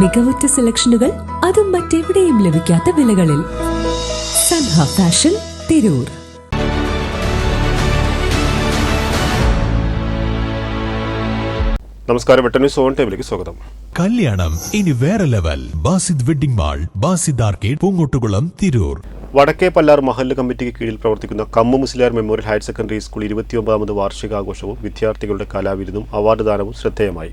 മികവുറ്റ സെലക്ഷനുകൾ അതും മറ്റെവിടെയും ലഭിക്കാത്ത വിലകളിൽ. സൻഹ ഫാഷൻ തിരൂർ. നമസ്കാരം വെട്ടന്യൂസ് ഓൺ ടൈമിലേക്ക് സ്വാഗതം. കല്യാണം ഇനി വേറെ level. Basid wedding mall Basid arcade Poongottukulam Tirur. വടക്കേ പല്ലാർ മഹല്ല് കമ്മിറ്റിക്ക് കീഴിൽ പ്രവർത്തിക്കുന്ന Kammu Musliyar memorial higher secondary school ഇരുപത്തിയൊമ്പതാമത് വാർഷികാഘോഷവും വിദ്യാർത്ഥികളുടെ കലാവിരുന്നും അവാർഡ് ദാനവും ശ്രദ്ധേയമായി.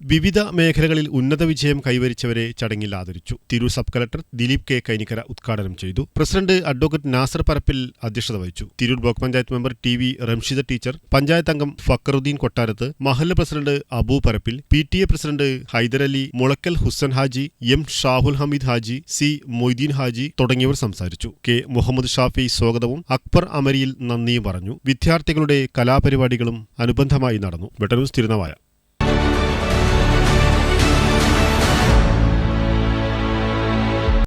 വിവിധ മേഖലകളിൽ ഉന്നത വിജയം കൈവരിച്ചവരെ ചടങ്ങിൽ ആദരിച്ചു. തിരു sub collector Dileep K Kainikkara ഉദ്ഘാടനം ചെയ്തു. പ്രസിഡന്റ് അഡ്വക്കേറ്റ് നാസർ പരപ്പിൽ അധ്യക്ഷത വഹിച്ചു. Tirur block panchayat member T V Ramshida teacher panchayat അംഗം Fakhruddin Kottarath മഹല്ല president Abu Parappil P T A president Haidarali Mulakkal Husan Haji M Shahul Hameed Haji C Moideen Haji തുടങ്ങിയവർ സംസാരിച്ചു. K Muhammad Shafi സ്വാഗതവും അക്ബർ അമരിയിൽ നന്ദിയും പറഞ്ഞു. വിദ്യാർത്ഥികളുടെ കലാപരിപാടികളും അനുബന്ധമായി നടന്നു. വെട്ടന്യൂസ് തിരുനവായ